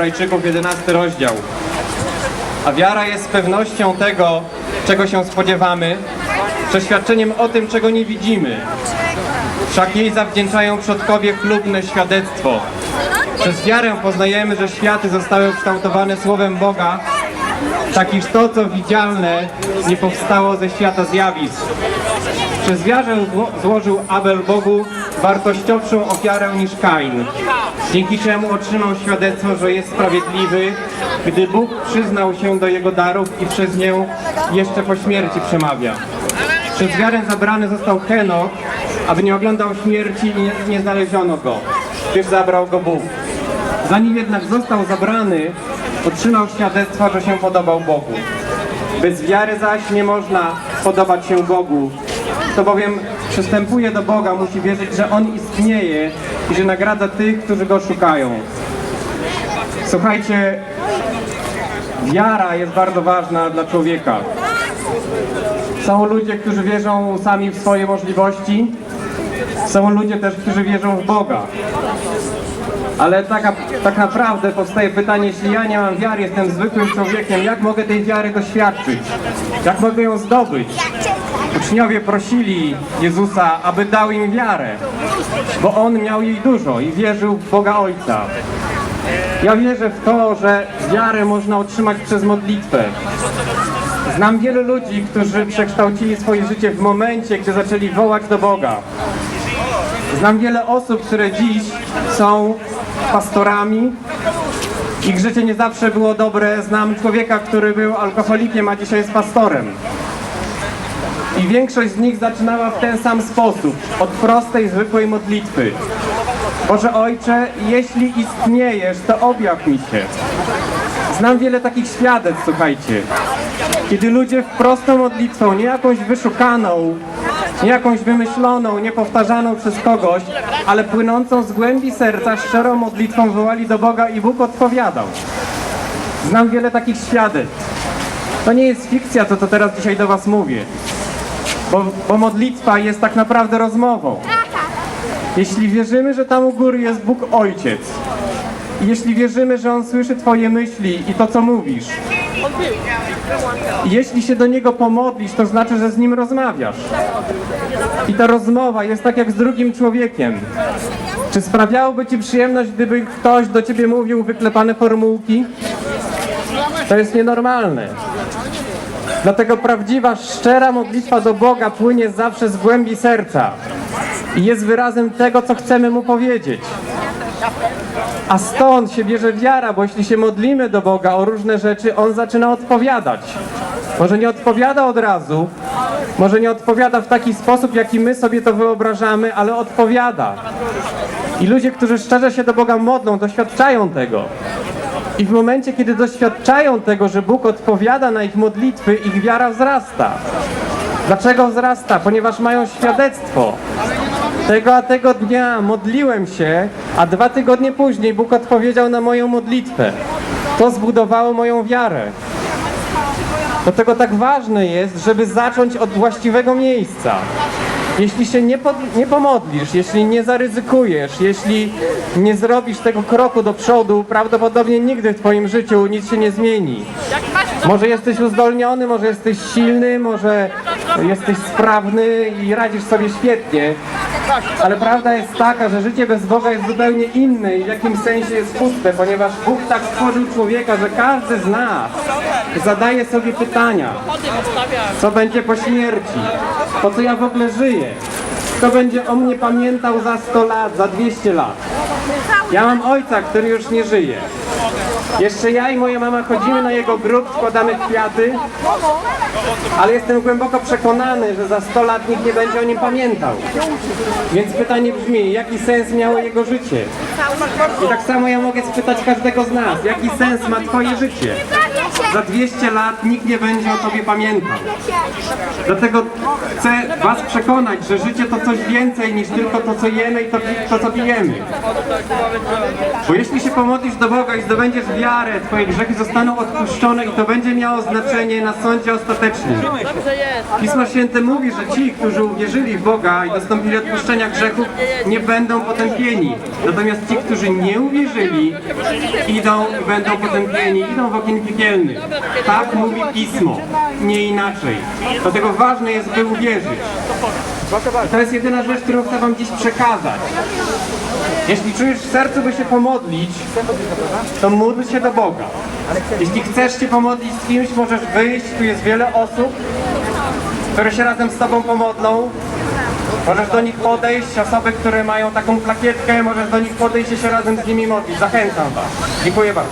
Hebrajczyków, 11 rozdział. A wiara jest pewnością tego, czego się spodziewamy, przeświadczeniem o tym, czego nie widzimy. Wszak jej zawdzięczają przodkowie chlubne świadectwo. Przez wiarę poznajemy, że światy zostały kształtowane Słowem Boga, tak iż to, co widzialne, nie powstało ze świata zjawisk. Przez wiarę zło- złożył Abel Bogu wartościowszą ofiarę niż Kain, dzięki czemu otrzymał świadectwo, że jest sprawiedliwy, gdy Bóg przyznał się do jego darów i przez nią jeszcze po śmierci przemawia. Przez wiarę zabrany został Henok, aby nie oglądał śmierci i nie, nie znaleziono go, gdyż zabrał go Bóg. Zanim jednak został zabrany, otrzymał świadectwo, że się podobał Bogu. Bez wiary zaś nie można podobać się Bogu. Kto bowiem przystępuje do Boga, musi wierzyć, że On istnieje i że nagradza tych, którzy Go szukają. Słuchajcie, wiara jest bardzo ważna dla człowieka. Są ludzie, którzy wierzą sami w swoje możliwości. Są ludzie też, którzy wierzą w Boga. Ale tak, tak naprawdę powstaje pytanie, jeśli ja nie mam wiary, jestem zwykłym człowiekiem, jak mogę tej wiary doświadczyć? Jak mogę ją zdobyć? Uczniowie prosili Jezusa, aby dał im wiarę, bo On miał jej dużo i wierzył w Boga Ojca. Ja wierzę w to, że wiarę można otrzymać przez modlitwę. Znam wielu ludzi, którzy przekształcili swoje życie w momencie, gdy zaczęli wołać do Boga. Znam wiele osób, które dziś są pastorami. Ich życie nie zawsze było dobre. Znam człowieka, który był alkoholikiem, a dzisiaj jest pastorem. I większość z nich zaczynała w ten sam sposób, od prostej, zwykłej modlitwy. Boże Ojcze, jeśli istniejesz, to objaw mi się. Znam wiele takich świadectw, słuchajcie. Kiedy ludzie w prostą modlitwą, nie jakąś wyszukaną, nie jakąś wymyśloną, nie powtarzaną przez kogoś, ale płynącą z głębi serca, szczerą modlitwą wołali do Boga i Bóg odpowiadał. Znam wiele takich świadectw. To nie jest fikcja, to teraz dzisiaj do Was mówię. Bo, bo modlitwa jest tak naprawdę rozmową. Jeśli wierzymy, że tam u góry jest Bóg Ojciec, i jeśli wierzymy, że On słyszy Twoje myśli i to, co mówisz, jeśli się do Niego pomodlisz, to znaczy, że z Nim rozmawiasz. I ta rozmowa jest tak jak z drugim człowiekiem. Czy sprawiałoby Ci przyjemność, gdyby ktoś do Ciebie mówił wyklepane formułki? To jest nienormalne. Dlatego prawdziwa, szczera modlitwa do Boga płynie zawsze z głębi serca i jest wyrazem tego, co chcemy Mu powiedzieć. A stąd się bierze wiara, bo jeśli się modlimy do Boga o różne rzeczy, On zaczyna odpowiadać. Może nie odpowiada od razu, może nie odpowiada w taki sposób, jaki my sobie to wyobrażamy, ale odpowiada. I ludzie, którzy szczerze się do Boga modlą, doświadczają tego. I w momencie, kiedy doświadczają tego, że Bóg odpowiada na ich modlitwy, ich wiara wzrasta. Dlaczego wzrasta? Ponieważ mają świadectwo. Tego a tego dnia modliłem się, a dwa tygodnie później Bóg odpowiedział na moją modlitwę. To zbudowało moją wiarę. Dlatego tak ważne jest, żeby zacząć od właściwego miejsca. Jeśli się nie, pod, nie pomodlisz, jeśli nie zaryzykujesz, jeśli nie zrobisz tego kroku do przodu, prawdopodobnie nigdy w Twoim życiu nic się nie zmieni. Może jesteś uzdolniony, może jesteś silny, może jesteś sprawny i radzisz sobie świetnie, ale prawda jest taka, że życie bez Boga jest zupełnie inne i w jakimś sensie jest puste, ponieważ Bóg tak stworzył człowieka, że każdy z nas zadaje sobie pytania. Co będzie po śmierci? Po co ja w ogóle żyję? Kto będzie o mnie pamiętał za 100 lat, za 200 lat? Ja mam ojca, który już nie żyje. Jeszcze ja i moja mama chodzimy na jego grób, składamy kwiaty, ale jestem głęboko przekonany, że za 100 lat nikt nie będzie o nim pamiętał. Więc pytanie brzmi, jaki sens miało jego życie? I tak samo ja mogę spytać każdego z nas, jaki sens ma twoje życie? Za 200 lat nikt nie będzie o tobie pamiętał. Dlatego chcę was przekonać, że życie to coś więcej niż tylko to, co jemy i to, to co pijemy. Bo jeśli się pomodlisz do Boga i zdobędziesz wiarę, twoje grzechy zostaną odpuszczone i to będzie miało znaczenie na sądzie ostatecznym. Pismo Święte mówi, że ci, którzy uwierzyli w Boga i dostąpili odpuszczenia grzechów, nie będą potępieni. Natomiast ci, którzy nie uwierzyli, idą i będą potępieni, idą w ogień piekielny. Tak mówi Pismo, nie inaczej. Dlatego ważne jest, by uwierzyć. I to jest jedyna rzecz, którą chcę wam dziś przekazać. Jeśli czujesz w sercu, by się pomodlić, to módl się do Boga. Jeśli chcesz się pomodlić z kimś, możesz wyjść, tu jest wiele osób, które się razem z Tobą pomodlą. Możesz do nich podejść, osoby, które mają taką plakietkę, możesz do nich podejść i się razem z nimi modlić. Zachęcam Was. Dziękuję bardzo.